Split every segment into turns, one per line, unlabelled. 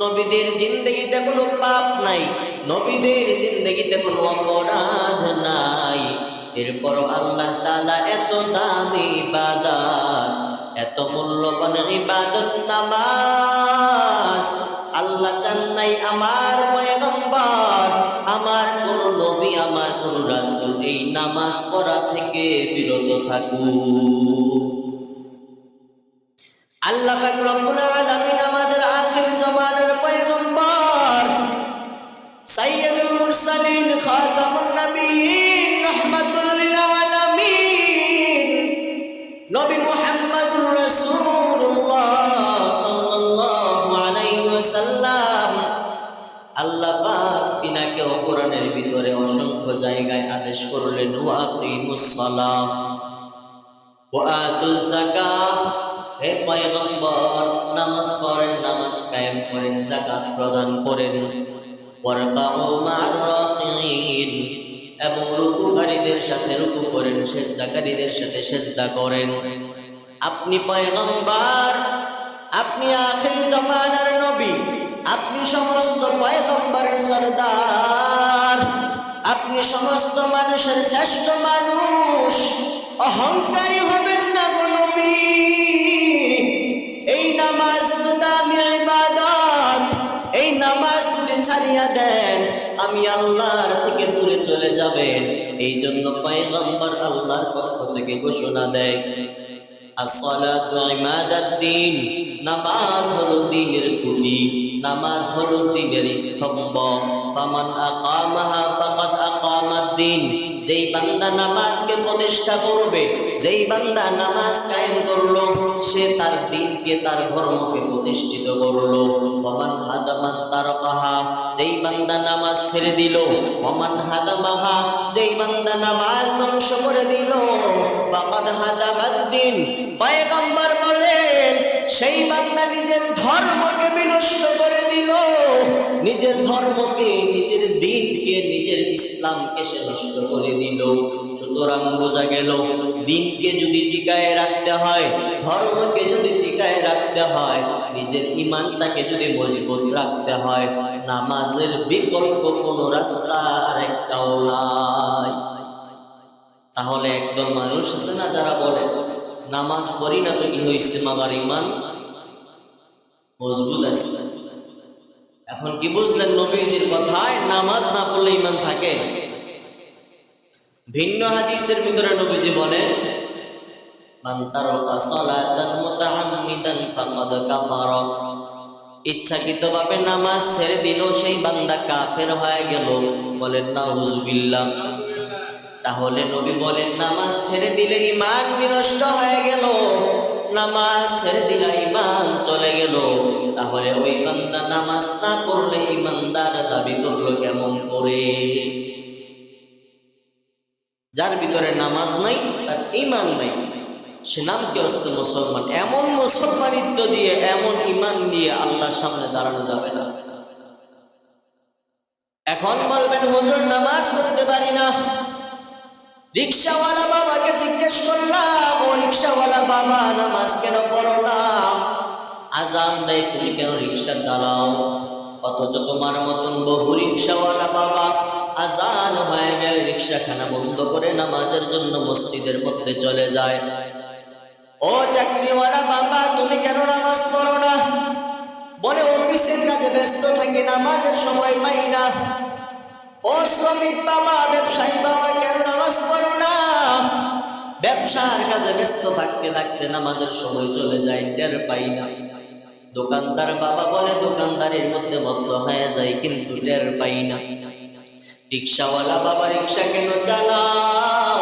নবীদের জিন্দগিতে কোনো পাপ নাই, নবীদের জিন্দগিতে কোনো অপরাধ নাই। এরপর আল্লাহ তাআলা এত দামি ইবাদত, এত মূল্যবান ইবাদত নামাজ, আল্লাহ চান নাই আমার পয়গম্বর, আমার কোন নবী, আমার কোন রাসূল এই নামাজ পড়া থেকে বিরত থাকুক। আল্লাহ আমাদের আখির জামানের পয়গম্বর, সাইয়্যিদুল মুরসালিন খাতামুন নবিয়্যিন রাহমাতুল লিল আলামিন। নবী মুহাম্মদুর রাসূলুল্লাহ সাল্লাল্লাহু আলাইহি ওয়াসাল্লাম। আল্লাহ পাক তিনাকে কোরআনের ভিতরে অসংখ্য জায়গায় আদেশ করলেন, ওয়া আকিমুস সালাহ, ওয়া আতুজ যাকাত হে পয়গম্বর, নামাজ পড়েন, নামাজ কায়েম করেন, যাকাত প্রদান করেন। এবং রুকুকারীদের সাথে রুকু করেন, সেজদাকারীদের সাথে সেজদা করেন। আপনি পয়গম্বর, আপনি আখির জামানার নবী, আপনি সমস্ত পয়গম্বরের সরদার, আপনি সমস্ত মানুষের শ্রেষ্ঠ মানুষ, অহংকারী হবেন না গো নবী। এই নামাজ দুজামি ইবাদত, এই নামাজ যদি ছাড়িয়া দেন, আমি আল্লাহর থেকে দূরে চলে যাবেন। এই জন্য পয়গম্বর আল্লাহর পক্ষ থেকে ঘোষণা দেয় নামাজ যেই বান্দা নামাজকে প্রতিষ্ঠা করবে, যেই বান্দা নামাজ কায়েম করল, সে তার দিনকে, তার ধর্মকে প্রতিষ্ঠিত করল। ওমান হাদামান তারকাহা, যেই বান্দা নামাজ ছেড়ে দিল ওমান হাদামাহা যেই বান্দা নামাজ ধ্বংস করে দিল, ফাকাদ হাদামাদ্দিন পয়গম্বর বলেন, সেই বান্দা নিজের ধর্মকে বিনষ্ট করে দিল, নিজের ধর্মকে, নিজের দিনকে, নিজের ইসলামকে সে নষ্ট করে দিল। সুতরাং বোঝা গেল, দিনকে যদি টিকায় রাখতে হয়, ধর্মকে যদি টিকায় রাখতে হয়, নিজের ইমানটাকে যদি মজবুত রাখতে হয়, নামাজের বিকল্প কোনো রাস্তা একটাও নাই। তাহলে একদল মানুষ আছে না যারা বলে, নামাজ পড়ি না তো কি হয়েছে মামার ইমান মজবুত আছে। এখন কি বুঝলেন নবীজির কথায়, নামাজ না পড়লে ইমান থাকে? ভিন্ন হাদিসের ভিতরে নবীজি বলে তারাকা সালাতান মুতাআম্মিদান ফাকাদ কাফারা। ইচ্ছাকৃতভাবে নামাজ ছেড়ে দিল সেই বান্দা কাফের হয়ে গেল। বলেন না হুজবিল্লাহ তাহলে নবী বলেন, নামাজ ছেড়ে দিলে ইমান বিনষ্ট হয়ে গেল। নামাজ ছেড়ে দিলে ইমান চলে গেল। তাহলে ওই বান্দা নামাজ না করলে ইমানদার দাবি করল কেমন করে? যার ভিতরে নামাজ নাই, তার ইমান নাই। সে নাম অস্ত মুসলমান, এমন মুসলমানিত্ব দিয়ে, এমন ইমান দিয়ে আল্লাহর সামনে দাঁড়ানো যাবে না। এখন বলবেন, হুজুর, নামাজ পড়তে পারি না। রিক্সাওয়ালা বাবাকে জিজ্ঞেস করলাম, ও রিক্সাওয়ালা বাবা, নামাজ কেন পড়ো না? আজান দেয়, তুমি কেন রিক্সা চালাও? অথচ তোমার মতন বহু রিক্সাওয়ালা বাবা আজান হয়ে গেলে রিক্সাখানা বন্ধ করে নামাজের জন্য মসজিদের মধ্যে চলে যায়। ও চাকরিওয়ালা বাবা, তুমি কেন নামাজ পড়ো না? বলে, অফিসের কাজে ব্যস্ত থাকি, নামাজের সময় পাই না। ও শ্রমিক বাবা, ব্যবসায়ী বাবা, কেন নামাজ পড়ো না? ব্যবসার কাজে ব্যস্ত থাকতে থাকতে নামাজের সময় চলে যায়, টের পাই না। দোকানদার বাবা বলে, দোকানদারের মধ্যে বদ্ধ হয়ে যায়, কিন্তু টের পাই না। রিক্সাওয়ালা বাবা রিক্সা কেন চালাও?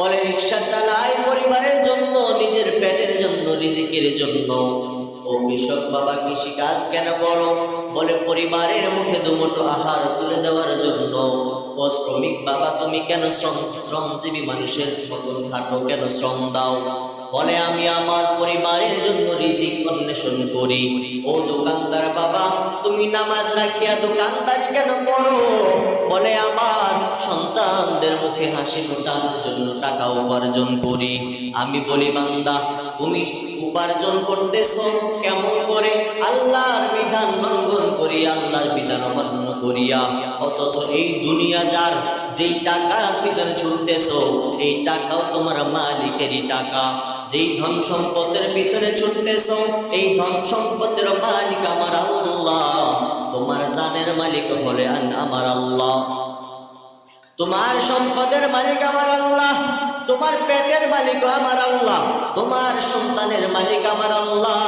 বলে, রিক্সা চালাই পরিবারের জন্য, নিজের পেটের জন্য, রিজিকের জন্য। ও কৃষক বাবা, কৃষি কাজ কেন করো? বলে, পরিবারের মুখে দুমুঠো আহার তুলে দেওয়ার জন্য। ও শ্রমিক বাবা, তুমি কেন শ্রম শ্রমজীবী মানুষের মতন খাটো কেন শ্রম দাও? বলে, আমি আমার পরিবারের জন্য রিজিক অন্বেষণ করি। ও দোকানদার বাবা, তুমি নামাজ রাখিয়া দোকানদারি কেন করো? বলে, আমার সন্তানদের মুখে হাসি ফোটানোর জন্য টাকা উপার্জন করি। আমি বলি, বান্দা, তুমি উপার্জন করতেছ কেমন করে? আল্লাহর বিধান ভঙ্গ করিয়া আল্লাহর বিধান অমান্য করিয়া। অথচ এই দুনিয়া যার যেই টাকা পিছনে ছুটতেছো, এই টাকাও তোমার মালিকেরই টাকা। যেই ধন সম্পদের পিছনে ছুটতেছো, এই ধন সম্পদের মালিক আমার আল্লাহ। তোমার জানের মালিক হলে আমার আল্লাহ। তোমার সম্পদের মালিক আমার আল্লাহ, তোমার পেটের মালিক আমার আল্লাহ, তোমার সন্তানের মালিক আমার আল্লাহ,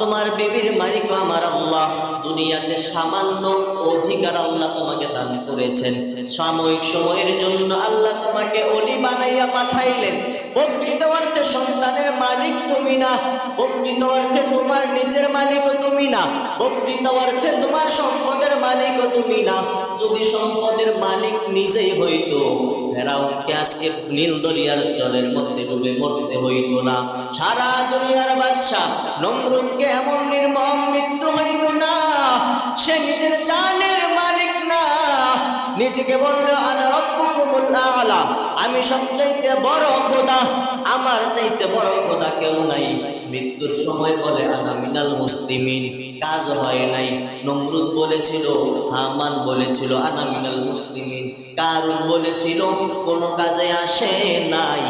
তোমার বিবির মালিক আমার আল্লাহ। দুনিয়াতে সামান্য অধিকার আল্লাহ তোমাকে দান করেছেন। সাময়িক সময়ের জন্য আল্লাহ তোমাকে অলি বানাইয়া পাঠাইলেন। প্রকৃত অর্থে সন্তানের মালিক তুমি না প্রকৃত অর্থে তোমার নিজের মালিকও তুমি না প্রকৃত অর্থে তোমার সম্পদের মালিকও তুমি না, যদি সম্পদের মালিক নিজেই হইতো, ফেরাউনকে আজকে নীল দরিয়ার জলের মধ্যে ডুবে মরতে হইতো না। সারা দুনিয়ার বাদশা নমরুদকে এমন নির্মম মৃত্যু হইতো না, সে নিজের জানের মালিক না নিজেকে বলল, আনা রব্বুকুমুল আলা। আমি সবচাইতে বড় খোদা। আমার চাইতে বড় খোদা কেউ নাই। মৃত্যুর সময় বলে, আনা মিনাল মুসলিমিন। কাজ হয় নাই। নমরুদ বলেছিল, হামান বলেছিল, আনা মিনাল মুসলিমিন। কারুন বলেছিল, কোনো কাজে আসে নাই।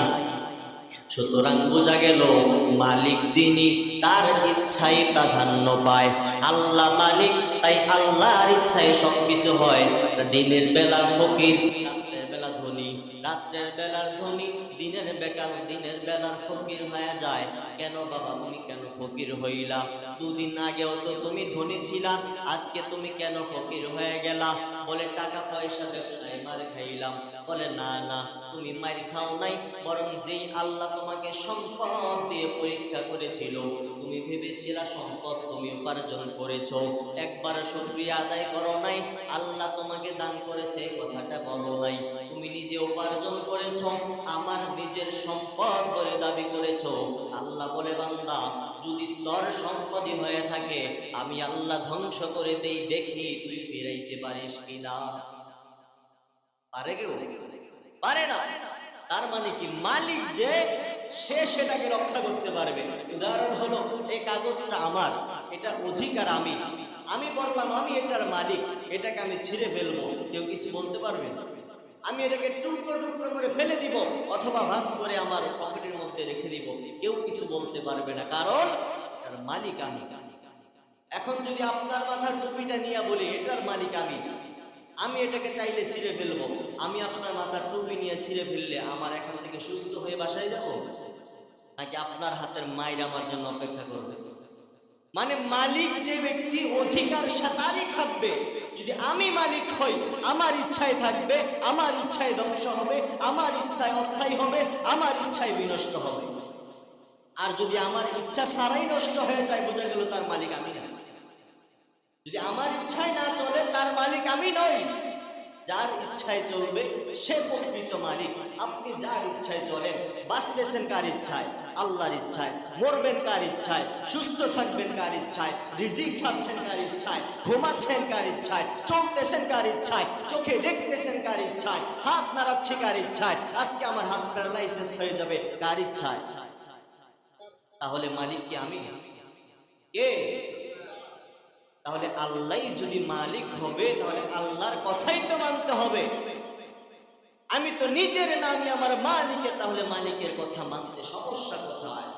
সুতরাং বোঝা গেল, মালিক যিনি, তার ইচ্ছাই প্রাধান্য পায়। আল্লাহ মালিক তাই আল্লাহর ইচ্ছায় সব কিছু হয়। দিনের বেলার ফকির, রাত্রের বেলা ধনী, রাত্রের বেলার ধনী। দিনের দিনের বেলার ফকির মায়া যায়। কেন বাবা, তুমি কেন ফকির হইলা? দুদিন আগেও তো তুমি ধনী ছিলা, আজকে তুমি কেন ফকির হয়ে গেলা? বলে টাকা পয়সা ব্যবসায় মার খাইলাম। বলে, না না, তুমি মার খাও নাই, বরং যেই আল্লাহ তোমাকে সম্পদ দিয়ে পরীক্ষা করেছিল, তুমি ভেবেছিলা সম্পদ তুমি উপার্জন করেছ। একবার শুকরিয়া আদায় করো নাই, আল্লাহ তোমাকে দান করেছে কথাটা বলো নাই। নিজে উপার্জন করেছ, আমার নিজের সম্পদ বলে দাবি করেছ। আল্লাহ বলে, বান্দা, যদি তোর সম্পদই হয়ে থাকে, আমি আল্লাহ ধ্বংস করে দেই দেখি তুই ফিরাইতে পারিস কিনা। পারে কেউ? পারে না। তার মানে কি? মালিক যে, সে সেটাকে রক্ষা করতে পারবে। উদাহরণ হলো, এই কাগজটা আমার, এটা অধিকার আমি। আমি বললাম, আমি এটার মালিক, এটাকে আমি ছিঁড়ে ফেলব। কেউ কিছু বলতে পারবে? না আমি এটাকে টুকরো টুকরো করে ফেলে দিব, অথবা ভাস করে আমার পকেটের মধ্যে রেখে দিব। কেউ কিছু বলতে পারবে না। কারণ এটার মালিক আমি। এখন যদি আপনার মাথার টুপিটা নিয়ে বলি, এটার মালিক আমি। আমি এটাকে চাইলে ছিঁড়ে ফেলব। আমি আপনার মাথার টুপি নিয়ে ছিঁড়ে ফেললে আমার এখন থেকে সুস্থ হয়ে বাসায় যাব? নাকি আপনার হাতের মায়ের আমার জন্য অপেক্ষা করবে? মানে মালিক যে ব্যক্তি অধিকার সাঁতারই থাকবে যদি আমি মালিক হই, আমার ইচ্ছায় থাকবে, আমার ইচ্ছায় ধ্বংস হবে, আমার ইচ্ছায় অস্থায়ী হবে, আমার ইচ্ছায় বিনষ্ট হবে। আর যদি আমার ইচ্ছা সারাই নষ্ট হয়ে যায়, বোঝা গেল তার মালিক আমি না। যদি আমার ইচ্ছায় না চলে, তার মালিক আমি নই। যার ইচ্ছায় চলবে, সে প্রকৃত মালিক। আপনি যার ইচ্ছায় চলেন বাঁচতেছেন কার ইচ্ছায়? আল্লাহর ইচ্ছায়। মরবেন কার ইচ্ছায়? সুস্থ থাকবেন কার ইচ্ছায়? রিজিক খাচ্ছেন কার ইচ্ছায়? ঘুমাচ্ছেন কার ইচ্ছায়? চলতেছেন কার ইচ্ছায়? চোখে দেখতেছেন কার ইচ্ছায়? হাত নাড়াচ্ছে কার ইচ্ছায়? আজকে আমার হাত প্যারালাইসিস হয়ে যাবে কার ইচ্ছায়? তাহলে মালিক কি আমি? কে তাহলে আল্লাহ যদি মালিক হবে, তাহলে আল্লাহর কথাই তো মানতে হবে। আমি তো নিজের নামে আমার মালিকের, তাহলে মালিকের কথা মানতে সমস্যা কোথায়?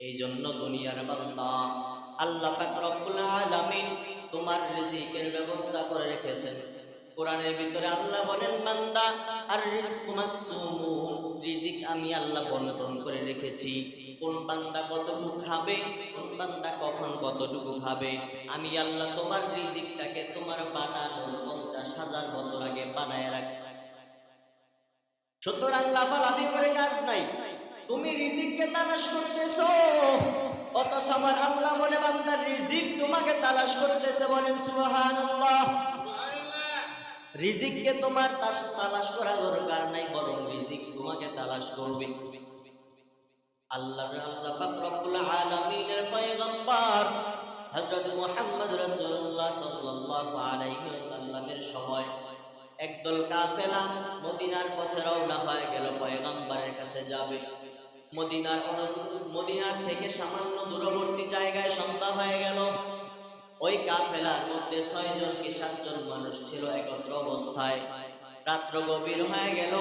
এই জন্য দুনিয়ার বান্দা আল্লাহ রব্বুল আলামিন তোমার রিজিকের ব্যবস্থা করে রেখেছেন। কোরআনের ভিতরে আল্লাহ বলেন, বান্দা, আর রিজকু মাকসুমুন। রিজিক আমি আল্লাহ বন্টন করে রেখেছি। কোন বান্দা কতটুকু খাবে, কোন বান্দা কখন কতটুকু খাবে, আমি আল্লাহ তোমার রিজিকটাকে তোমার বানানোর পঞ্চাশ হাজার বছর আগে বানায় রাখছি। সুতরাং লাফালাফি করে কাজ নাই। তুমি রিজিককে তালাশ করতেছো, অথচ আল্লাহ বলে বান্দার রিজিক তোমাকে তালাশ করতেছে বলেন সুবহানাল্লাহ। রিজিককে তোমার তালাশ করা দরকার নাই, বরং রিজিক তোমাকে তালাশ করবে। আল্লাহ আল্লাহ পাক রব্বুল আলামিনের পয়গম্বর হযরত মুহাম্মদ রাসূলুল্লাহ সাল্লাল্লাহু আলাইহি ওয়াসাল্লামের সময় একদল কাফেলা মদিনার পথে রওনা হয়ে গেল, পয়গম্বরের কাছে যাবে। মদিনার মদিনার থেকে সামান্য দূরবর্তী জায়গায় সন্ধ্যা হয়ে গেল। ওই কাফেলা কাফেলার মধ্যে ছয়জন কি সাতজন মানুষ ছিল একত্র অবস্থায়। রাত্র গভীর হয়ে গেল।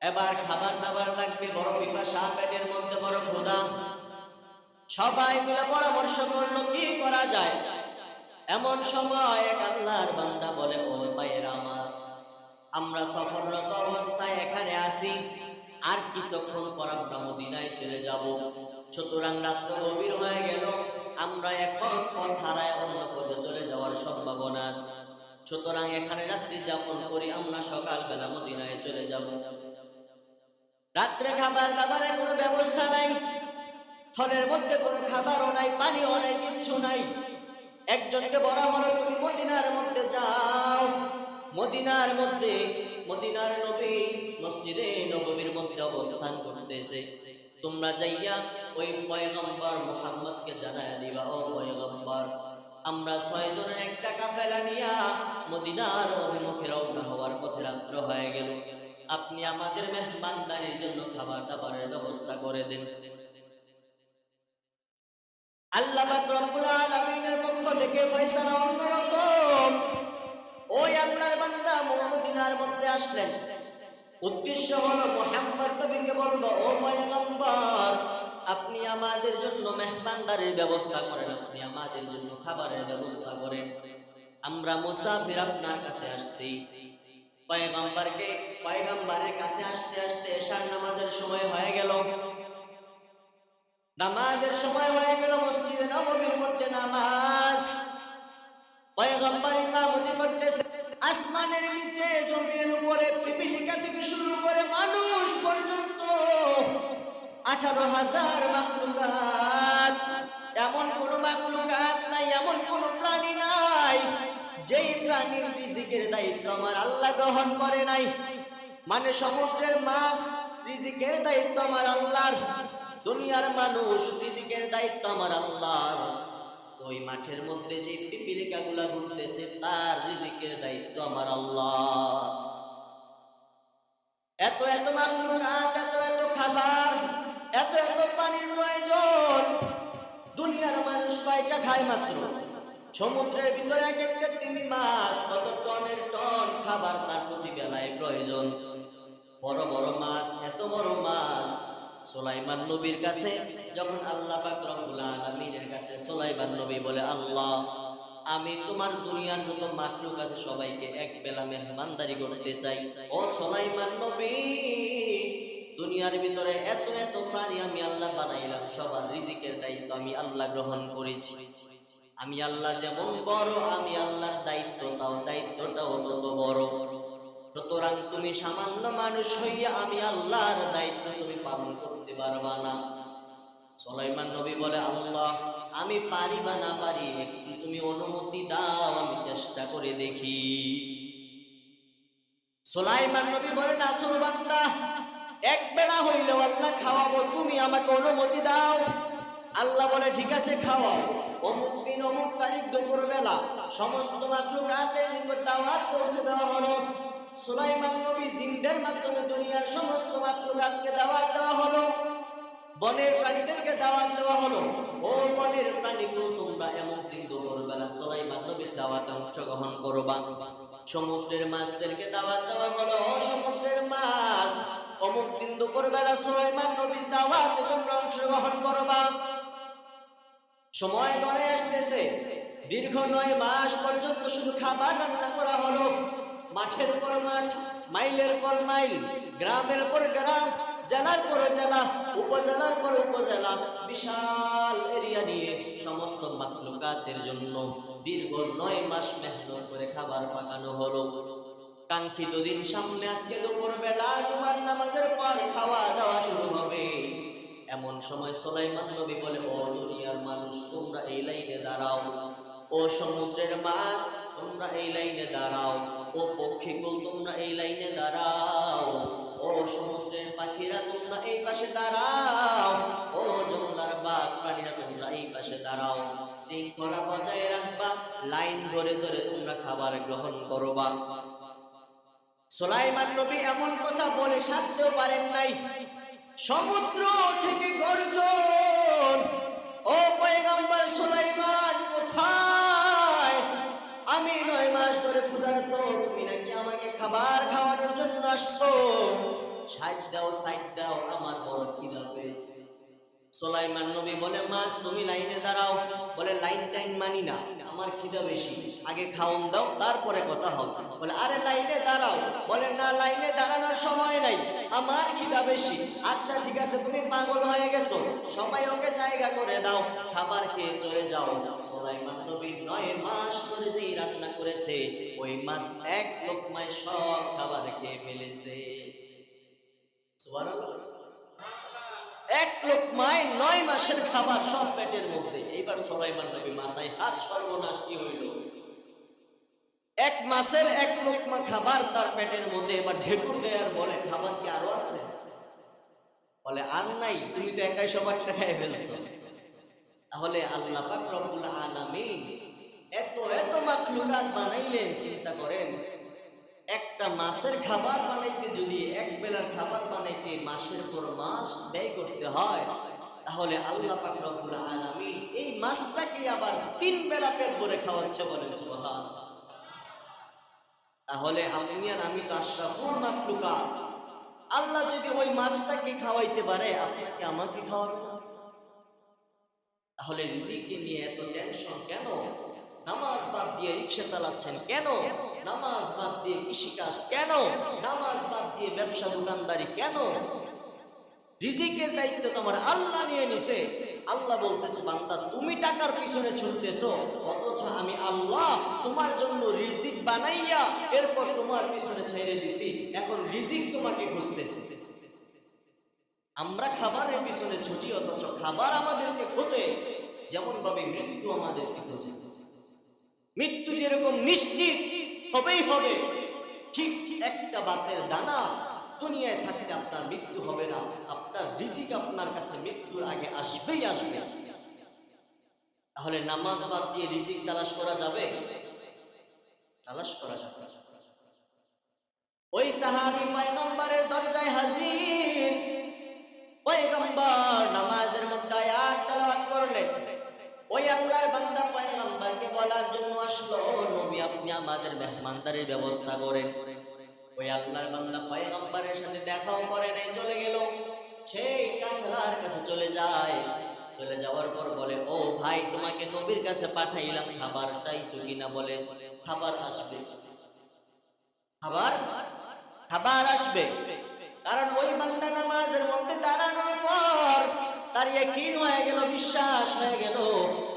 এবার খাবার দাবার লাগবে, বড় পিপাসা, পেটের মধ্যে বড় ক্ষুধা। সবাই মিলে পরামর্শ করল, কি করা যায়? এমন সময় এক আল্লাহর বান্দা বলে, ও ভাইয়ের আমার, আমরা সফররত অবস্থায় এখানে আসি আর কিছুক্ষণ পর আমরা মদিনায় চলে যাব। সুতরাং রাত্র গভীর হয়ে গেল। আমরা এখন পথ হারায় অন্য পথে চলে যাওয়ার সম্ভাবনা আছে। সুতরাং এখানে রাত্রি যাপন করি, আমরা সকালবেলা মদিনায় চলে যাব। রাত্রে খাবার দাবারের কোনো ব্যবস্থা নাই, থলের মধ্যে কোনো খাবারও নাই, পানিও নাই, কিচ্ছু নাই। একজনকে বলা হলো, তুমি মদিনার মধ্যে যাও। মদিনার মধ্যে, মদিনার নবী মসজিদে নববীর মধ্যে অবস্থান করতেছে। তোমরা যাইয়া ওই পয়গম্বর মুহাম্মদকে জানায় দিবা, ও পয়গম্বর, আমরা ছয়জনের একটা কাফেলা নিয়া মদিনার অভিমুখে রওনা হওয়ার পথে রাত্র হয়ে গেল। আপনি আমাদের মেহমানদারির জন্য খাবার দাবারের ব্যবস্থা করে দেন। আল্লাহ রব্বুল আলামিনের পক্ষ থেকে ফয়সালা অন্যরকম ওই আল্লাহর বান্দা মদিনার মধ্যে আসলেন। উদ্দেশ্য হলো, মোহাম্মদ নবীকে বলব, ও পয়গম্বর, আপনি আমাদের জন্য মেহমানদারির ব্যবস্থা করেন, আপনি আমাদের জন্য খাবারের ব্যবস্থা করেন। আমরা মুসাফির আপনার কাছে আসছি। পয়গম্বরকে, পয়গম্বরের কাছে আসতে আসতে এশার নামাজের সময় হয়ে গেল। নামাজের সময় হয়ে গেল, মসজিদে নববীর মধ্যে নামাজ। পয়গম্বর ইমামতি করতেছে আসমানের নিচে, জমিনের উপরে পিপিলিকা থেকে শুরু করে মানুষ পর্যন্ত। আঠারো হাজার মাখলুকাত। এমন কোন মাখলুকাত নাই, এমন কোন প্রাণী নাই, যেই প্রাণীর রিজিকের দায়িত্ব আমার আল্লাহ গ্রহণ করে নাই। মানে সমুদ্রের মাছ রিজিকের দায়িত্ব আমার আল্লাহর, দুনিয়ার মানুষ রিজিকের দায়িত্ব আমার আল্লাহর। ওই মাঠের মধ্যে যে পিপিলিকা গুলা ঘুরতেছে, তার রিজিকের দায়িত্ব আমার আল্লাহ। এত এত মামলুকাত এত এত খাবার, এত এত পানির প্রয়োজন। দুনিয়ার মানুষ কয়টা খায় মাত্র? সমুদ্রের ভিতরে এক একটা তিমি মাছ, কত টনের টন খাবার তার প্রতি বেলায় প্রয়োজন। বড় বড় মাছ, এত বড় মাছ সোলাইমান নবীর কাছে, যখন আল্লাহ আলামিনের কাছে সোলাইমান নবী বলে, আল্লাহ, আমি তোমার দুনিয়ার যত মাখলুক আছে সবাইকে এক বেলা মেহমানদারি করতে চাই। ও সোলাইমান নবী, দুনিয়ার ভিতরে এত এত প্রাণী আমি আল্লাহ বানাইলাম, সবার রিজিকের দায়িত্ব আমি আল্লাহ গ্রহণ করেছি। আমি আল্লাহ যেমন বড়, আমি আল্লাহর দায়িত্ব, তাও দায়িত্বটাও তত বড়। সুতরাং তুমি সামান্য মানুষ হইয়া আমি আল্লাহর দায়িত্ব তুমি পালন করতে পারবা না। সলাইমান নবী বলে, আল্লাহ, আমি পারি বা না পারি, একটু তুমি অনুমতি দাও, আমি চেষ্টা করে দেখি। সোলাইমান নবী বলে নাসুর বান্দা, এক বেলা হইলেও আল্লাহ খাওয়াবো, তুমি আমাকে অনুমতি দাও। আল্লাহ বলে, ঠিক আছে, খাওয়াও। অমুক দিন অমুক তারিখ দুপুর বেলা সমস্ত মাত্র মাকলুকাতের নিকট দাওয়াত পৌঁছে দেওয়া হলো। সুলাইমান নবী মাধ্যমে দুনিয়ার সমস্ত দাওয়াত দেওয়া হলো। বনের প্রাণীদেরকে দাওয়াত দেওয়া হলো। ও বনের তোমরা এমন সুলাইমান নবীর দাওয়াতে অংশগ্রহণ সমুদ্রের মাছদেরকে দাওয়াত দেওয়া হলো। ও সমুদ্রের মাছ, অমুক দিন দুপুর বেলা সুলাইমান নবীর দাওয়াতে তোমরা অংশগ্রহণ করবা। সময় গড়ে আসতেছে। দীর্ঘ নয় মাস পর্যন্ত শুধু খাবার রান্না করা হলো। মাঠের পর মাঠ, মাইলের পর মাইল, গ্রামের পর গ্রাম, জেলার পর জেলা, উপজেলার পর উপজেলা, বিশাল এরিয়া নিয়ে সমস্ত মাকলুকাতের জন্য দীর্ঘ নয় মাস মেহনত করে খাবার পাকানো হলো। কাঙ্ক্ষিত দিন সামনে আজকে দুপুর বেলা জুমার নামাজের পর খাওয়া দাওয়া শুরু হবে। এমন সময় সোলাইমান নবী বলে, ও দুনিয়ার মানুষ, তোমরা এই লাইনে দাঁড়াও। ও সমুদ্রের মাছ, তোমরা এই লাইনে দাঁড়াও। ও পক্ষীকুল, তোমরা এই লাইনে দাঁড়াও। ও সমুদ্রের পাখিরা, তোমরা এই পাশে দাঁড়াও। ও জঙ্গলার বাঘ প্রাণীরা, তোমরা এই পাশে দাঁড়াও। শৃঙ্খলা বজায় রাখবা, লাইন ধরে ধরে তোমরা খাবার গ্রহণ করবা। সোলাইমান নবী এমন কথা বলে সারতেও পারেন নাই। সমুদ্র থেকে গর্জন, ও পয়গম্বর সুলাইমান, কোথায় আমি নয় মাস ধরে ক্ষুধার্ত, তুমি নাকি আমাকে খাবার খাওয়ানোর জন্য আসছো? সাইজ দাও সাইজ দাও, আমার বড় খিদা পেয়েছে সোলাইমান নবী বলে মাছ তুমি লাইনে দাঁড়াও। বলে, লাইন টাইন মানি না, আমার খিদা বেশি। আগে খাওন দাও, তারপরে কথা হবে। বলে, আরে, লাইনে দাঁড়াও। বলে, না, লাইনে দাঁড়ানোর সময় নাই, আমার খিদা বেশি। আচ্ছা ঠিক আছে, তুমি পাগল হয়ে গেছো। সবাই ওকে জায়গা করে দাও, খাবার খেয়ে চলে যাও। যাও সোলাইমান নয় মাস ধরে যেই রান্না করেছে। ওই এক লোকমায় সব খাবার খেয়ে ফেলেছে। এক লোকমায় নয় মাসের খাবার সব পেটের মধ্যে। এইবার সোলাইমান নবী মাথায় হাত সর্বনাশ কি হইল? এক মাসের এক লোকমা খাবার তার পেটের মধ্যে। এবার ঢেকুর দেয়ার বলে, খাবার কি আরও আছে? বলে, আর নাই, তুমি তো একাই সবার খেয়ে ফেলছো। তাহলে আল্লাহ পাক রব্বুল আলামিন এত এত মাখলুকাত বানাইলেন, চিন্তা করেন। একটা মাসের খাবার বানাইতে যদি এক বেলার খাবার বানাইতে মাসের পর মাস ব্যয় করতে হয়, তাহলে আল্লাহ পাক রব্বুল আলামিন এই মাছটাকে আবার তিন বেলা পেট ভরে খাওয়াচ্ছে বলে সুবহান তাহলে আপনি আর আমি তো আশরাফুল মাখলুকা আল্লাহ যদি ওই মাছটাকে খাওয়াইতে পারে আপনাকে আমাকে খাওয়াবে তাহলে রিজিককে নিয়ে এত টেনশন কেন? নামাজ বাদ দিয়ে রিক্সা চালাচ্ছেন কেন? নামাজ বাদ দিয়ে কৃষিকাজ কেন? নামাজ বাদ দিয়ে ব্যবসা দোকানদারি কেন? রিজিকের দায়িত্ব তোমার আল্লাহ নিয়ে নিছে। আল্লাহ বলতেছে তুমি টাকার পিছনে অথচ আমি আল্লাহ তোমার জন্য রিজিক বানাইয়া এরপর তোমার পিছনে ছেড়ে দিছি। এখন রিজিক তোমাকে খুঁজতেছে। আমরা খাবারের পিছনে ছুটি, অথচ খাবার আমাদেরকে খোঁজে যেমন ভাবে মৃত্যু আমাদেরকে খোঁজে। মৃত্যু যেরকম নিশ্চিত হবেই হবে, ঠিক একটা বাতের দানা দুনিয়ায় থাকতে আপনার মৃত্যু হবে না। আপনার রিজিক আপনার কাছে মৃত্যুর আগে আসবেই আসবে। তাহলে নামাজ বাদ দিয়ে রিজিক তালাশ করা যাবে? তালাশ করা যাবে। ওই সাহাবি পয়গম্বরের দরজায় হাজির। পয়গম্বর নামাজের আসলো নবী আপনি আমাদের মেহমানদারির ব্যবস্থা করেন। ওই আল্লাহর বান্দা পয়গম্বরের সাথে দেখাও করে নাই, চলে গেল। সেই কাফেলার কাছে চলে যায়। চলে যাওয়ার পর বলে, ও ভাই, তোমাকে নবীর কাছে পাঠাইলাম, খাবার চাইছো কিনা? বলে, খাবার আসবে। খাবার? খাবার আসবে। কারণ ওই বান্দা নামাজের মধ্যে দাঁড়ানোর পর তার ইয়াকিন হয়ে গেল, বিশ্বাস হয়ে গেল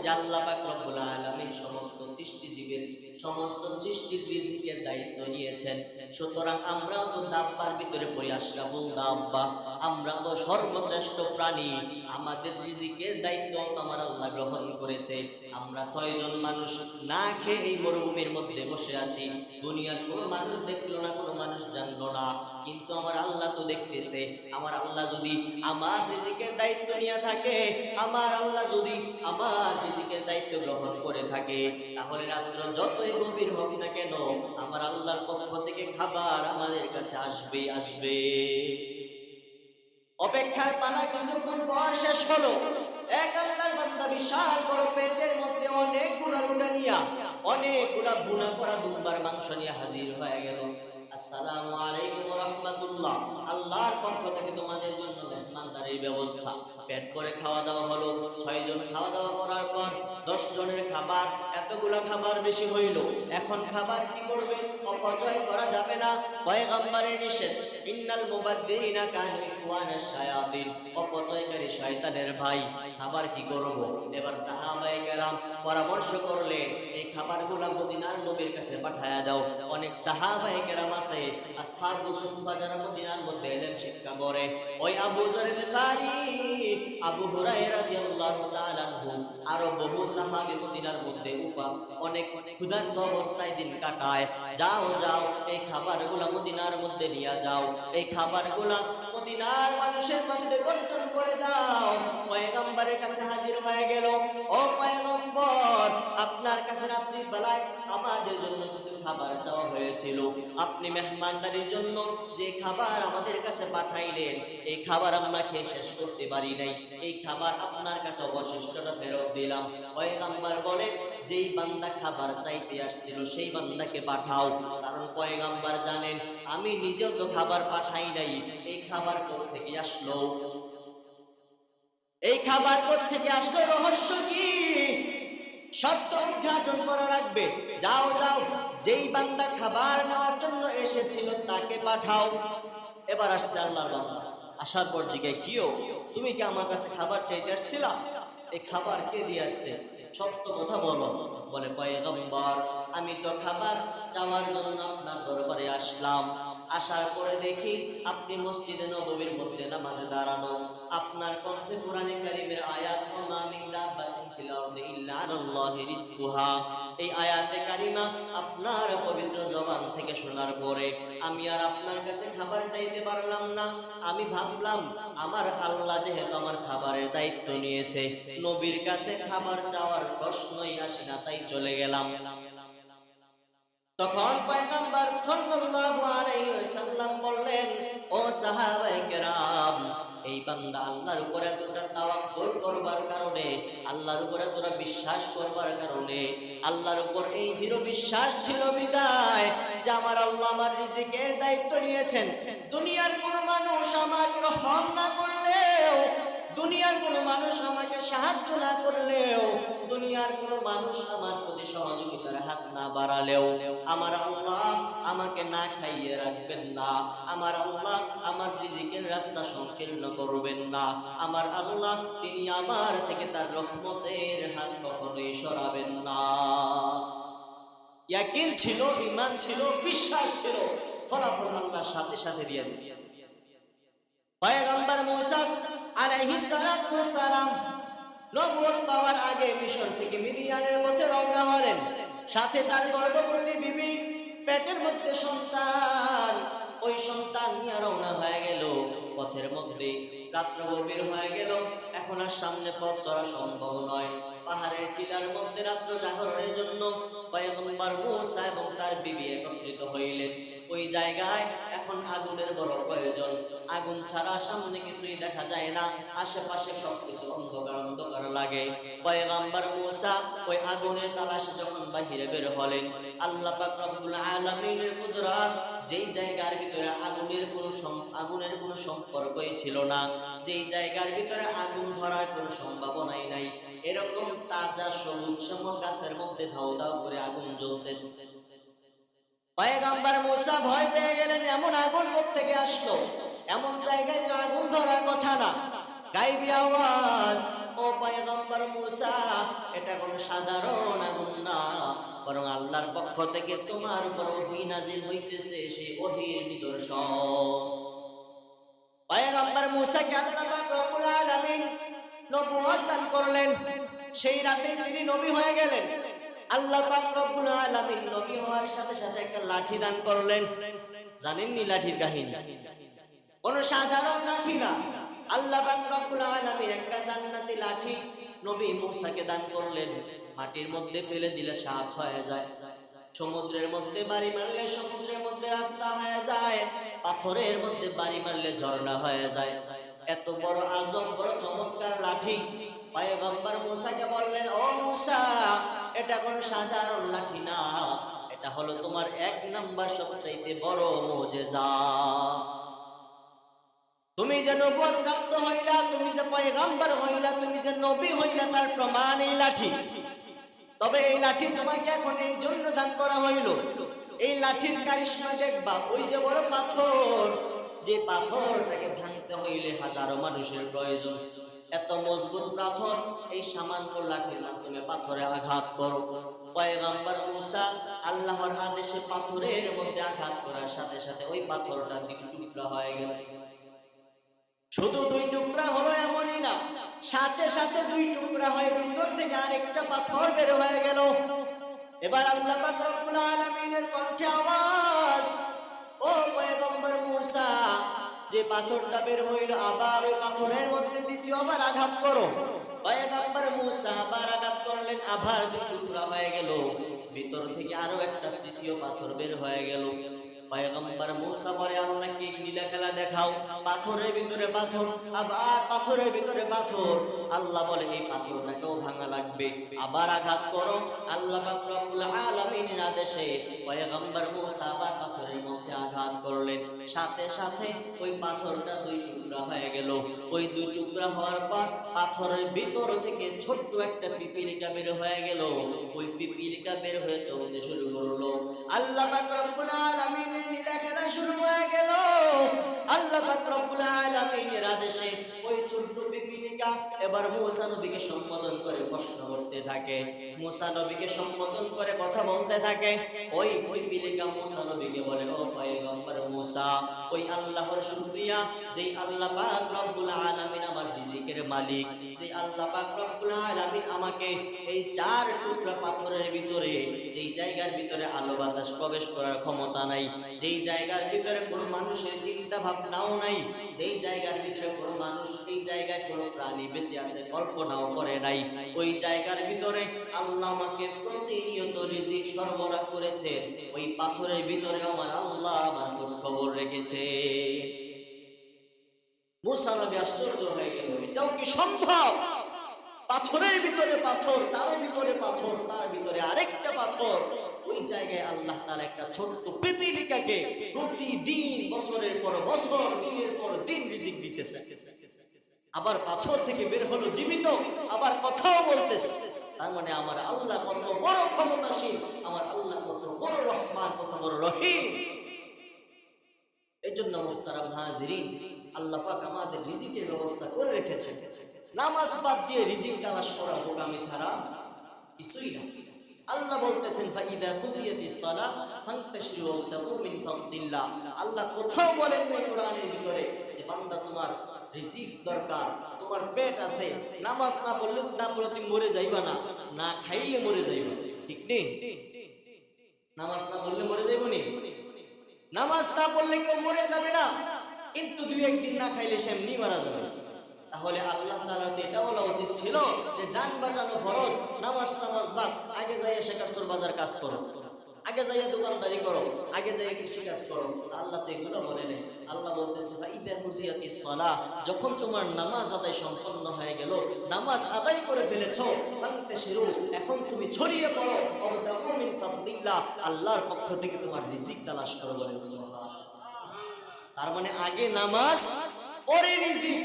যে আল্লাহ পাক রব্বুল আলামিন সমস্ত সৃষ্টিজীবের সমস্ত সৃষ্টির রিজিকের দায়িত্ব নিয়েছেন। সুতরাং আমরাও তো দাব্বার ভিতরে পড়ি আশরাফুল দাব্বা। আমরা তো সর্বশ্রেষ্ঠ প্রাণী। আমাদের রিজিকের দায়িত্ব আমার আল্লাহ গ্রহণ করেছে। আমরা ছয়জন মানুষ না খেয়ে এই মরুভূমির মধ্যে বসে আছি। দুনিয়ার কোনো মানুষ দেখল না, কোনো মানুষ জানলো না। কিন্তু আমার আল্লাহ তো দেখতেছে, আমার আল্লাহ যদি আমার রিজিকের দায়িত্ব নিয়ে থাকে, আমার আল্লাহ যদি আমার রিজিকের দায়িত্ব গ্রহণ করে থাকে, তাহলে রাত্র যতই গভীর হোক না কেন, আমার আল্লাহর পক্ষ থেকে খাবার আমাদের কাছে আসবে আসবে। অপেক্ষার পালা কিছুক্ষণ পর শেষ হলো। এক আল্লাহর বান্দা বিশাল বড় পেটের মধ্যে অনেকগুলা রুটা নিয়া, অনেকগুলা বুনা করা দুম্বার মাংস নিয়ে হাজির হয়ে গেল। আসসালামু আলাইকুম রাহমাতুল্লাহ আল্লাহর পক্ষ থেকে তোমাদের জন্য মেহমানদারির ব্যবস্থা। পেট করে খাওয়া দাওয়া হলো ছয় জন খাওয়া দাওয়া করার পর দশ জনের খাবার, এতগুলা খাবার বেশি হইল। এখন খাবার কি করবে? অপচয় করা যাবে না। পয়গম্বরের নিষেধ, ইন্নাল মুবাদ্দিরিনা কানু ইখওয়ানাশ শায়াতিন। অপচয়কারী শয়তানের ভাই, খাবার কি করব? এবার কেরাম পরামর্শ করলেন, এই খাবারগুলো মদিনার নবীর কাছে পাঠায়া দাও। অনেক কেরাম আছে মদিনার মধ্যে শিক্ষা করে। ওই আবু আবু আরও বহু সাহাবী মদিনার মধ্যে উপা অনেক ক্ষুধার্ত অবস্থায় দিন কাটায়। যাও যাও, এই খাবারগুলা মদিনার মধ্যে নিয়ে যাও। এই খাবারগুলা মদিনার মানুষের মধ্যে বন্টন করে দাও। পয়গম্বরের কাছে হাজির হয়ে গেল। ও পয়গম্বর! আপনার কাছে রাত্রি বেলায় আমাদের জন্য কিছু খাবার চাওয়া হয়েছিল। আপনি মেহমানদারির জন্য যে খাবার আমাদের কাছে পাঠাইলেন, এই খাবার আমরা খেয়ে শেষ করতে পারি নাই। এই খাবার আপনার কাছে অবশিষ্টটা ফেরত দিলাম। পয়গম্বর বলে, যেই বান্দা খাবার চাইতে আসছিল, সেই বান্দাকে পাঠাও। কারণ পয়গাম্বার জানেন, আমি নিজেও তো খাবার পাঠাই নাই। এই খাবার কোথ থেকে আসলো? এই খাবার কোথ থেকে আসলো রহস্য কি? সত্য উদ্ঘাটন করা লাগবে। যাও যাও, যেই বান্দা খাবার নেওয়ার জন্য এসেছিল তাকে পাঠাও। এবার আসছে আল্লাহর বান্দা। আসার পর জিজ্ঞাসা কিও তুমি কি আমার কাছে খাবার চাইতে আসছিলা? এই খাবার কে দিয়ে আসছে? সত্য কথা বলো। বলে, পয়গম্বর, আমি তো খাবার চাওয়ার জন্য আপনার দরবারে আসলাম। আসার পরে দেখি আপনি মসজিদে নববীর মধ্যে নামাজে দাঁড়ানো। আপনার কণ্ঠে কোরআনে কারিমের আয়াত এই আয়াতে কারিমা আপনার পবিত্র জবান থেকে শোনার পরে আমি আর আপনার কাছে খাবার চাইতে পারলাম না। আমি ভাবলাম, আমার আল্লাহ যেহেতু আমার খাবারের দায়িত্ব নিয়েছে, নবীর কাছে খাবার চাওয়ার প্রশ্নই আসে না, তাই চলে গেলাম। তখন পয়গম্বর সাল্লাল্লাহু আলাইহি ওয়াসাল্লাম বললেন, ও সাহাবায়ে কেরাম, এই বান্দা আল্লাহর উপরে তোমরা তাওয়াক্কুল করবার কারণে, আল্লাহর উপরে তোমরা বিশ্বাস করবার কারণে, আল্লাহর উপর এই দৃঢ় বিশ্বাস ছিল বিদায়, যে আমার আল্লাহ আমার রিজিকের দায়িত্ব নিয়েছেন। দুনিয়ার কোনো মানুষ আমাকে রহম না করলেও, দুনিয়ার কোনো মানুষ আমাকে সাহায্য না করলেও দুনিয়ার কোনো মানুষ আমার প্রতি সহযোগিতার হাত না বাড়ালেও আমার আল্লাহ আমাকে না খাইয়ে রাখবেন না। আমার আল্লাহ আমার রিজিকের রাস্তা সংকীর্ণ করবেন না। আমার আল্লাহ তিনি আমার থেকে তার রহমতের হাত কখনোই সরাবেন না। ইয়াকিন ছিল ইমান ছিল, বিশ্বাস ছিল, ফলাফল আল্লাহ সাথে সাথে দিয়ে দিচ্ছে পয়গম্বর মুসা আলাইহিস সালাম নবুয়ত পাওয়ার আগে মিশর থেকে মিদিয়ানের পথে রওনা হলেন। সাথে তার গর্ভবতী বিবি, পেটের মধ্যে সন্তান। ওই সন্তান নিয়ে রওনা হয়ে গেল। পথের মধ্যে রাত্র গভীর হয়ে গেল। এখন আর সামনে পথ চলা সম্ভব নয়। পাহাড়ের টিলার মধ্যে রাত্র জাগরণের জন্য পয়গম্বর মুসা এবং তার বিবি একত্রিত হইলেন। ওই জায়গায় এখন আগুনের বড় প্রয়োজন। আগুন ছাড়া সামনে কিছুই দেখা যায় না। আশেপাশে সবকিছু অন্ধকার অন্ধকার লাগে। পয়গাম্বার মুসা ওই আগুনের তালাশে যখন বাহিরে বের হলেন, আল্লাহ পাক রব্বুল কুদরত যেই জায়গার ভিতরে আগুনের কোনো আগুনের কোনো সম্পর্কই ছিল না, যেই জায়গার ভিতরে আগুন ধরার কোনো সম্ভাবনাই নাই। এরকম তাজা সবুজ গাছের মধ্যে ধাও ধাও করে আগুন জ্বলতেছে। পয়গাম্বার মুসা ভয় পেয়ে গেলেন, এমন আগুন থেকে আসলো? এমন জায়গায় আগুন ধরার কথা না। গাইবি আওয়াজ, ও মুসা, এটা কোনো সাধারণ আগুন না। বরং আল্লাহর পক্ষ থেকে তোমার উপর ওহী নাজিল হইতেছে সেই ওহীর নিদর্শন। পয়গাম্বার মুসাকে আল্লাহ করলেন। সেই রাতে তিনি নবী হয়ে গেলেন। আল্লাহ রব্বুল আলামিন নবী হওয়ার সাথে সাথে একটা লাঠি দান করলেন। লাঠির কাহিনী? কোন সাধারণ লাঠি না। আল্লাহ রব্বুল আলামিন একটা জান্নাতি লাঠি নবী মুসাকে দান করলেন। মাটির মধ্যে ফেলে দিলে সাপ হয়ে যায়। সমুদ্রের মধ্যে বাড়ি মারলে সমুদ্রের মধ্যে রাস্তা হয়ে যায়। পাথরের মধ্যে বাড়ি মারলে ঝর্ণা হয়ে যায়। এত বড় আজব, বড় চমৎকার লাঠি। পয়গম্বর মুসাকে বললেন, ও মুসা এটা কোনো সাধারণ লাঠি না। এটা হলো তোমার এক নাম্বার সবচাইতে বড় মোজেজা। তুমি যে নবুয়ত প্রাপ্ত হইলা, তুমি যে পয়গম্বর হইলা, তুমি যে নবী হইলা, তার প্রমাণ এই লাঠি। তবে এই লাঠি তোমাকে এখন এই জন্য দান করা হইল। এই লাঠির কারিশমা দেখবা, ওই যে বড় পাথর, যে পাথরটাকে ভাঙতে হইলে হাজারো মানুষের প্রয়োজন। এত মজবুত পাথর এই সামান্য লাঠির মাধ্যমে পাথরে আঘাত করো। মুসা আল্লাহর আদেশে পাথরের মধ্যে আঘাত করার সাথে সাথে ওই পাথরটা দিক টুকরা হয়ে গেল। শুধু দুই টুকরা হলো এমনই না, সাথে সাথে দুই টুকরা হয়ে ভিতর থেকে আরেকটা পাথর বের হয়ে গেল। এবার আল্লাহ রব্বুল আলামিনের কণ্ঠে আওয়াজ, ও পয়গম্বর মুসা যে পাথরটা বের হইল, আবার ওই পাথরের মধ্যে দ্বিতীয়বার আঘাত করো। আবার আঘাত করলেন, আবার হয়ে গেল। ভিতর থেকে আরও একটা তৃতীয় পাথর বের হয়ে গেল। পয়গম্বর মুসা বলে আল্লাহকে লীলা খেলা দেখাও? পাথরের ভিতরে পাথর, আবার পাথরের ভিতরে পাথর। আল্লাহ বলে, এই পাথরটাকেও ভাঙা লাগবে। আবার আঘাত করো। আল্লাহ রব্বুল আলামিনের আদেশে পয়গম্বর মুসা আবার পাথরের মধ্যে আঘাত করলেন। সাথে সাথে ওই পাথরটা দুই টুকরা হয়ে গেল। ওই দুই টুকরা হওয়ার পর পাথরের ভিতর থেকে ছোট্ট একটা পিপিলিকা বের হয়ে গেল। ওই পিপিলিকা বের হয়ে চলতে শুরু করল। আল্লাহ রব্বুল আলামিনের লীলা খেলা শুরু হয়ে গেল। আল্লাহ রব্বুল আলামিনের আদেশে ওই ছোট্ট আমাকে এই চার টুকরা পাথরের ভিতরে, যেই জায়গার ভিতরে আলো বাতাস প্রবেশ করার ক্ষমতা নাই, যেই জায়গার ভিতরে কোনো মানুষের চিন্তা ভাবনাও নাই, যেই জায়গার ভিতরে কোনো মানুষ, এই জায়গায় কোনো প্রাণী বেঁচে আছে, কল্পনাও করে নাই। ওই জায়গার ভিতরে আল্লাহ আমাকে প্রতিনিয়ত রিজিক সরবরাহ করেছে। ওই পাথরের ভিতরে আমার আল্লাহ আমার খোঁজ খবর রেখেছে আশ্চর্য হয়ে গেল, এটাও কি সম্ভব? পাথরের ভিতরে পাথর, তার ভিতরে পাথর, তার ভিতরে আরেকটা পাথর। ওই জায়গায় আল্লাহ তার একটা ছোট্ট পিপিলিকাকে প্রতিদিন বছরের পর বছর, দিনের পর দিন রিজিক দিতেছে। আবার পাথর থেকে বের হলো জীবিত, আবার কথাও বলতেছে। তার মানে আমার আল্লাহ কত বড় ক্ষমতাশীল, আমার আল্লাহ কত বড় রহমান, কত বড় রহিম। এই জন্য মুহতারাম হাজিরিন আল্লাহ পাক আমাদের রিজিকের ব্যবস্থা করে রেখেছে। নামাজ বাদ দিয়ে রিজিক তালাশ করা বোকামি ছাড়া কিছুই না। আল্লাহ বলতেছেন, ফাইদা ফুজিয়াতিস সালাহ ফান্তাশিরু ওয়াবতাগু মিন ফাদলিল্লাহ আল্লাহ কোথাও বলেন কোরআনের ভিতরে যে বান্দা তোমার দরকার। তোমার পেট আছে, নামাজ না পড়লে না মরে যাইবা না। না খাইলে মরে ঠিক নেই? নামাজ না পড়লে মরে যাইব নি? নামাজ না পড়লে কেউ মরে যাবে না। কিন্তু দুই একদিন না খাইলে সে এমনি মারা যাবে। তাহলে আল্লাহ তাআলা তো এটা বলা উচিত ছিল যে যান বাঁচানো ফরজ, নামাজ টামাজ বাদ, আগে যাইয়া শেখাস্তর বাজার কাজ করো। আগে যাইয়া দোকানদারি করো, আগে যাইয়া কৃষি কাজ করো। আল্লাহ তো এগুলো বলে নেই। আল্লাহ বলতেছে হুজিয়াতি সলা যখন তোমার নামাজ আদায় সম্পন্ন হয়ে গেল, নামাজ আদায় করে ফেলেছো শিরু এখন তুমি ছড়িয়ে পড়ো। মিন আল্লাহর পক্ষ থেকে তোমার রিজিক তালাশ করো সুবহানাল্লাহ। তার মানে আগে নামাজ, পরে রিজিক।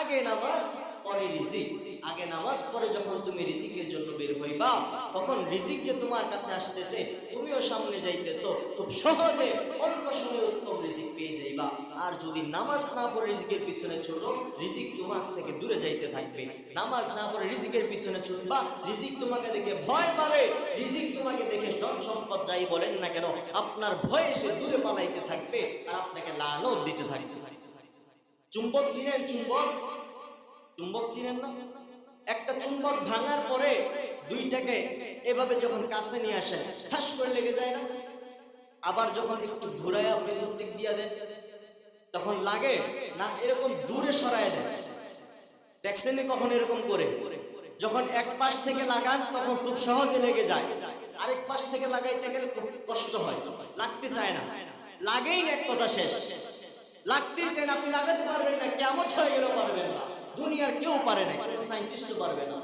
আগে নামাজ, পরে রিজিক। আগে নামাজ পরে যখন তুমি রিজিকের জন্য বের হইবা, তখন রিজিক যে তোমার কাছে আসতেছে, তুমিও সামনে যাইতেছো। খুব সহজে, অল্প সময়ে উত্তম রিজিক পেয়ে যাইবা। আর যদি নামাজ না পড়ে রিজিকের পিছনে ছোটো, রিজিক তোমার থেকে দূরে যাইতে থাকবে। নামাজ না পড়ে রিজিকের পিছনে ছুটবা, রিজিক তোমাকে দেখে ভয় পাবে। রিজিক তোমাকে দেখে ধন সম্পদ যাই বলেন না কেন, আপনার ভয়ে সে দূরে পালাইতে থাকবে আর আপনাকে লানত দিতে থাকবে। চুম্বক চিনেন, চুম্বক? চুম্বক চিনেন না? একটা চুম্বক ভাঙার পরে দুইটাকে এভাবে যখন কাছে নিয়ে আসেন, ঠাস করে লেগে যায় না? আবার যখন একটু ঘুরাইয়া পিছন দিক দিয়া দেন, তখন লাগে না এরকম দূরে সরায় দেন? দেখছেন কখন এরকম করে? যখন এক পাশ থেকে লাগান, তখন খুব সহজে লেগে যায়। আরেক পাশ থেকে লাগাইতে গেলে খুব কষ্ট হয়, লাগতে চায় না। লাগেই এক কথা শেষ। লাগতেই চায় না, আপনি লাগাতে পারবেন না কেমন হয়ে গেলেও পারবেন না। দুনিয়ার কেউ পারে না, কোনো সাইন্টিস্টও পারবে না।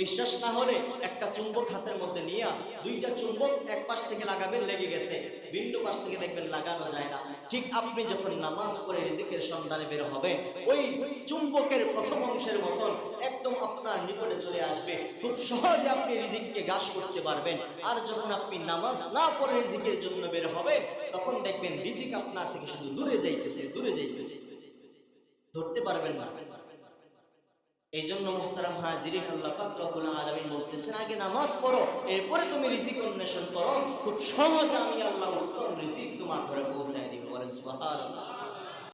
বিশ্বাস না হলে একটা চুম্বক হাতের মধ্যে নিয়ে দুইটা চুম্বক এক পাশ থেকে লাগাবেন, লেগে গেছে। ভিন্ন পাশ থেকে দেখবেন লাগানো যায় না। ঠিক আপনি যখন নামাজ পড়ে রিজিকের সন্ধানে বের হবেন, ওই চুম্বকের প্রথম অংশের মতন একদম আপনার নিকটে চলে আসবে। খুব সহজে আপনি রিজিককে গাছ করতে পারবেন। আর যখন আপনি নামাজ না পড়ে রিজিকের জন্য বের হবেন, তখন দেখবেন রিজিক আপনার থেকে শুধু দূরে যাইতেছে দূরে যাইতেছে। ধরতে পারবেন না। এই জন্য মোহতারাম হাজির আলামিন বলতেছেন, আগে নামাজ পড়ো, এরপরে তুমি রিজিক অন্বেষণ করো। খুব সহজ আমি আল্লাহ উত্তম রিজিক তোমার ঘরে পৌঁছায় দিব বলেন